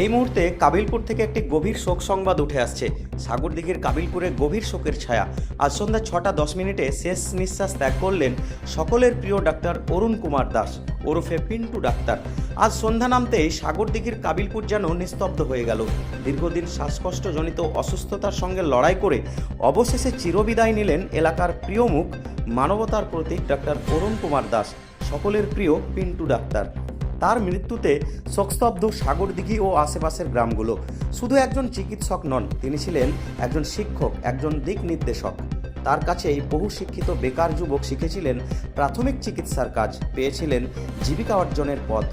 এই মুহূর্তে কাবিলপুর থেকে একটি গভীর শোক সংবাদ উঠে আসছে। সাগরদিঘির কাবিলপুরে গভীর শোকের ছায়া। আজ সন্ধ্যা ছটা দশ মিনিটে শেষ নিঃশ্বাস ত্যাগ করলেন সকলের প্রিয় ডাক্তার অরুণ কুমার দাস, ওরফে পিন্টু ডাক্তার। আজ সন্ধ্যা নামতেই সাগরদিঘির কাবিলপুর যেন নিস্তব্ধ হয়ে গেল। দীর্ঘদিন শ্বাসকষ্টজনিত অসুস্থতার সঙ্গে লড়াই করে অবশেষে চিরবিদায় নিলেন এলাকার প্রিয় মুখ, মানবতার প্রতীক ডাক্তার অরুণ কুমার দাস, সকলের প্রিয় পিন্টু ডাক্তার। তার মৃত্যুতে শোকস্তব্ধ সাগরদিঘি ও আশেপাশের গ্রামগুলো। শুধু একজন চিকিৎসক নন, তিনি ছিলেন একজন শিক্ষক, একজন দিক নির্দেশক। তার কাছেই বহু শিক্ষিত বেকার যুবক শিখেছিলেন প্রাথমিক চিকিৎসার কাজ, পেয়েছিলেন জীবিকা অর্জনের পথ।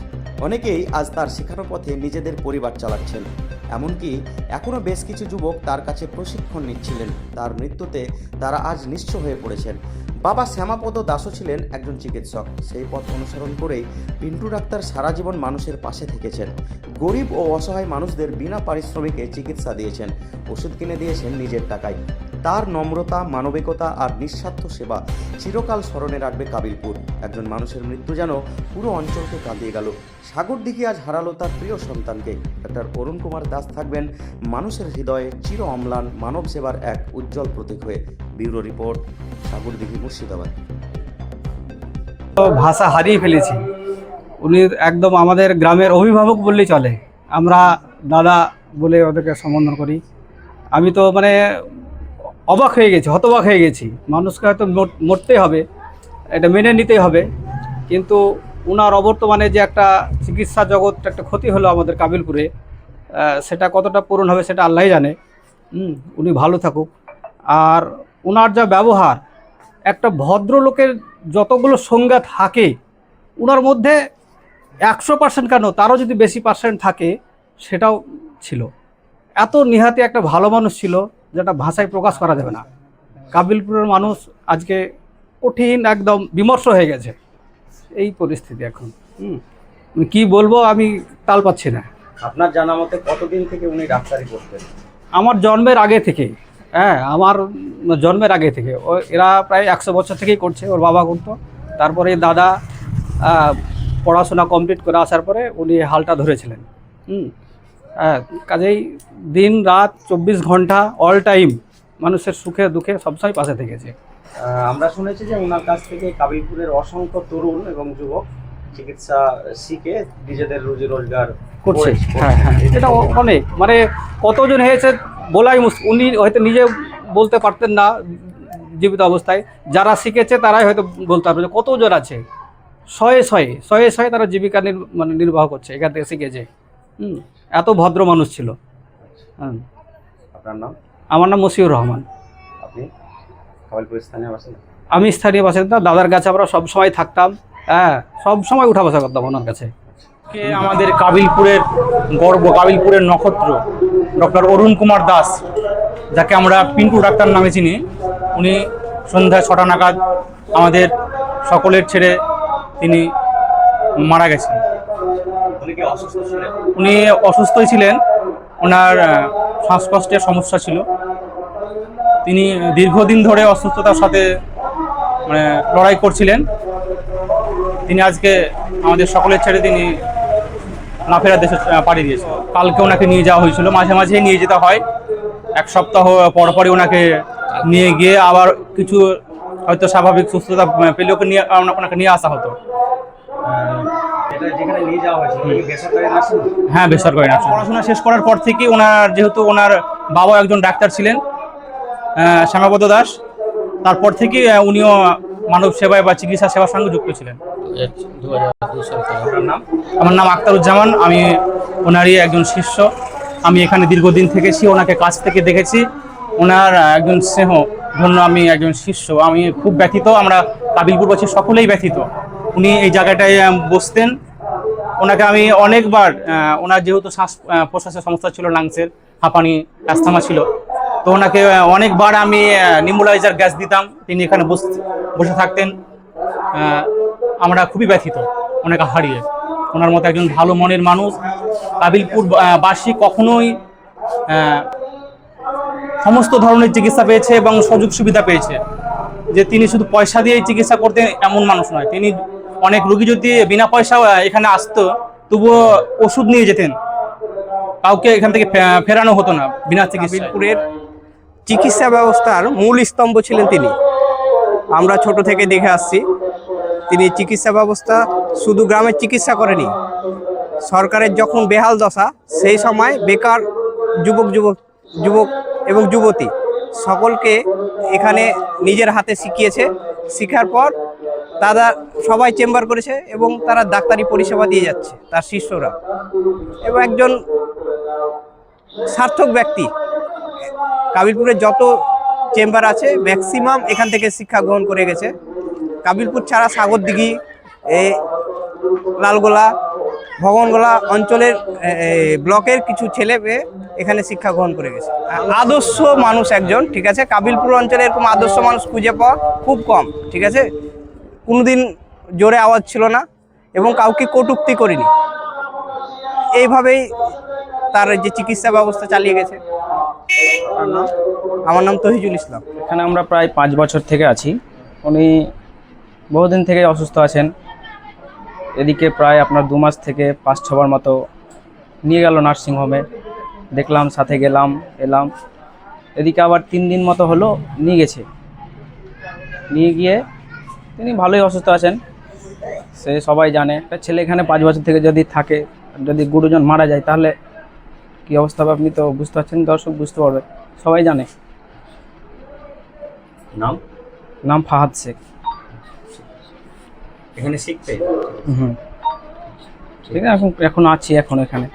অনেকেই আজ তার শেখানো পথে নিজেদের পরিবার চালাচ্ছেন। এমনকি এখনও বেশ কিছু যুবক তার কাছে প্রশিক্ষণ নিচ্ছিলেন। তার মৃত্যুতে তারা আজ নিঃস্ব হয়ে পড়েছেন। বাবা শ্যামাপদ দাসও ছিলেন একজন চিকিৎসক। সেই পথ অনুসরণ করেই পিন্টু ডাক্তার সারা জীবন মানুষের পাশে থেকেছেন। গরিব ও অসহায় মানুষদের বিনা পারিশ্রমিকে চিকিৎসা দিয়েছেন। ওষুধ কিনে দিয়েছেন নিজের টাকায়। তার নম্রতা, মানবিকতা আর নিঃস্বার্থ সেবা চিরকাল স্মরণে রাখবে কাবিলপুর। একজন মানুষের মৃত্যু যেন পুরো অঞ্চলকে কাঁদিয়ে গেল। সাগরদিঘি আজ হারালো তার প্রিয় সন্তানকে। ডাক্তার অরুণ কুমার দাস থাকবেন মানুষের হৃদয়ে চির অম্লান মানব সেবার এক উজ্জ্বল প্রতীক হয়ে। Bureau report, Sagardighi, Murshidabad. ভাষা হারিয়ে ফেলেছি। উনি একদম আমাদের গ্রামের অভিভাবক বললেই চলে। আমরা দাদা বলে ওদেরকে সম্বোধন করি। আমি তো মানে অবাক হয়ে গেছি, হতবাক হয়ে গেছি। মানুষকে হয়তো মর- মরতেই হবে, এটা মেনে নিতেই হবে। কিন্তু ওনার অবর্তমানে যে একটা চিকিৎসা জগৎ, একটা ক্ষতি হলো আমাদের কাবিলপুরে সেটা কতটা পূরণ হবে সেটা আল্লাহই জানে। উনি ভালো থাকুক। আর ওনার যা ব্যবহার, একটা ভদ্রলোকের যতগুলো সংজ্ঞা থাকে ওনার মধ্যে একশো পার্সেন্ট কেন, তারও যদি বেশি পার্সেন্ট থাকে, সেটাও ছিল। এত নিহাতি একটা ভালো মানুষ ছিল যেটা ভাষায় প্রকাশ করা যাবে না। কাবিলপুরের মানুষ আজকে কঠিন একদম বিমর্ষ হয়ে গেছে। এই পরিস্থিতি এখন। হুম। কি বলব আমি তাল পাচ্ছি না। আপনার জানা মতে কতদিন থেকে উনি ডাক্তারি করতেন? আমার জন্মের আগে থেকে হ্যাঁ আমার জন্মের আগে থেকে। ও এরা প্রায় একশো বছর থেকেই করছে ওর বাবা করতো। তারপরে দাদা পড়াশোনা কমপ্লিট করে আসার পরে উনি হালটা ধরেছিলেন। হুম। হ্যাঁ কাজেই দিন রাত চব্বিশ ঘণ্টা অল টাইম মানুষের সুখে দুঃখে সবসময় পাশে থেকেছে। আমরা শুনেছি যে ওনার কাছ থেকে কাবিলপুরের অসংখ্য তরুণ এবং যুবক চিকিৎসা শিখে নিজেদের রুজি রোজগার করছে। হ্যাঁ হ্যাঁ এটা অ- অনেক। মানে কতজন হয়েছে বলাই উনি হয়তো নিজে বলতে পারতেন না জীবিত অবস্থায়। যারা শিখেছে তারাই হয়তো বলতে পারবে কতজন আছে? শয়ে শয়ে শয়ে শয়ে তারা জীবিকা মানে নির্বাহ করছে এখান থেকে শিখেছে। এত ভদ্র মানুষ ছিল। হুম। আপনার নাম? আমার নাম মসিউর রহমান। আপনি স্থানীয় বাসিন্দা? আমি স্থানীয় বাসিন্দা দাদার কাছে আমরা সব সময় থাকতাম। হ্যাঁ সব সময় উঠা বসা করতাম ওনার কাছে। কে আমাদের কাবিলপুরের গর্ব কাবিলপুরের নক্ষত্র ডক্টর অরুণ কুমার দাস যাকে আমরা পিন্টু ডাক্তার নামে চিনি উনি সন্ধ্যা ছটা নাগাদ আমাদের সকলের ছেড়ে তিনি মারা গেছেন। উনি অসুস্থই ছিলেন। ওনার শ্বাসকষ্টের সমস্যা ছিল। তিনি দীর্ঘদিন ধরে অসুস্থতার সাথে মানে লড়াই করছিলেন। তিনি আজকে আমাদের সকলের ছেড়ে তিনি না ফেরার দেশে পাড়ি দিয়েছে কালকে ওনাকে নিয়ে যাওয়া হয়েছিল। মাঝে মাঝে নিয়ে যেতে হয়। এক সপ্তাহ পর পরই ওনাকে নিয়ে গিয়ে আবার কিছু হয়তো স্বাভাবিক সুস্থতা পেলে ওকে নিয়ে ওনাকে নিয়ে আসা হতো। হ্যাঁ বেসরকারি নার্স পড়াশোনা শেষ করার পর থেকে ওনার যেহেতু ওনার বাবা একজন ডাক্তার ছিলেন শ্যামাপদ দাস তারপর থেকে উনিও মানব সেবায় বা চিকিৎসা সেবার সঙ্গে যুক্ত ছিলেন। আমার নাম আক্তারুজ্জামান আমি ওনারই একজন শিষ্য। আমি এখানে দীর্ঘদিন থেকেছি ওনাকে কাছ থেকে দেখেছি। ওনার একজন স্নেহ ধন্য আমি একজন শিষ্য। আমি খুব ব্যথিত আমরা কাবিলপুরবাসী সকলেই ব্যথিত। উনি এই জায়গাটায় বসতেন ওনাকে আমি অনেকবার ওনার যেহেতু শ্বাস প্রশ্বাসের সমস্যা ছিল লাংসের, হাঁপানি, অ্যাস্থামা ছিল, তো ওনাকে অনেকবার আমি নিমুলাইজার গ্যাস দিতাম, তিনি এখানে বস থাকতেন। আমরা খুবই ব্যথিত, ওনাকে হারিয়ে। ওনার মতো একজন ভালো মনের মানুষ। কাবিলপুর বাসী কখনোই সমস্ত ধরনের চিকিৎসা পেয়েছে এবং সুযোগ সুবিধা পেয়েছে। যে তিনি শুধু পয়সা দিয়ে চিকিৎসা করতেন এমন মানুষ নয়, তিনি অনেক রুগী যদি বিনা পয়সা এখানে আসতো, তবুও ওষুধ নিয়ে যেতেন। কাউকে এখান থেকে ফেরানো হতো না, বিনা চিকিৎসায়। কাবিলপুরের চিকিৎসা ব্যবস্থার মূল স্তম্ভ ছিলেন তিনি। আমরা ছোট থেকে দেখে আসছি, তিনি চিকিৎসা ব্যবস্থা শুধু গ্রামের চিকিৎসা করেনি। সরকারের যখন বেহাল দশা, সেই সময় বেকার যুবক যুবক যুবক এবং যুবতী সকলকে এখানে নিজের হাতে শিখিয়েছে। শিখার পর তারা সবাই চেম্বার করেছে এবং তারা ডাক্তারি পরিষেবা দিয়ে যাচ্ছে, তার শিষ্যরা। এবং একজন সার্থক ব্যক্তি, কাবিলপুরের যত চেম্বার আছে, ম্যাক্সিমাম এখান থেকে শিক্ষা গ্রহণ করে গেছে। কাবিলপুর ছাড়া সাগরদিঘি লালগোলা, ভগবানগোলা অঞ্চলের ব্লকের কিছু ছেলে মেয়ে এখানে শিক্ষা গ্রহণ করে গেছে। আদর্শ মানুষ একজন, ঠিক আছে? কাবিলপুর অঞ্চলে এরকম আদর্শ মানুষ খুঁজে পাওয়া খুব কম, ঠিক আছে? কোনোদিন জোরে আওয়াজ ছিল না এবং কাউকে কটুক্তি করিনি। এইভাবেই তার যে চিকিৎসা ব্যবস্থা চালিয়ে গেছে? আমার নাম তহিজুল ইসলাম। এখানে আমরা প্রায় পাঁচ বছর থেকে আছি। উনি বহুদিন থেকে অসুস্থ আছেন। এদিকে প্রায় আপনার দু মাস থেকে পাঁচ ছবার মতো নিয়ে গেল নার্সিংহোমে দেখলাম, সাথে গেলাম, এলাম। এদিকে আবার তিন দিন মতো হলো নিয়ে গেছে। নিয়ে গিয়ে তিনি ভালোই অসুস্থ আছেন সে সবাই জানে। একটা ছেলে এখানে পাঁচ বছর থেকে যদি থাকে যদি গুরুজন মারা যায় তাহলে কী অবস্থা হবে আপনি তো বুঝতে পারছেন দর্শক বুঝতে পারবে সবাই জানে। নাম? নাম ফাহাদ শেখ। এখানে শিখতে হুম। ঠিক আছে এখন এখন আছি এখন এখানে।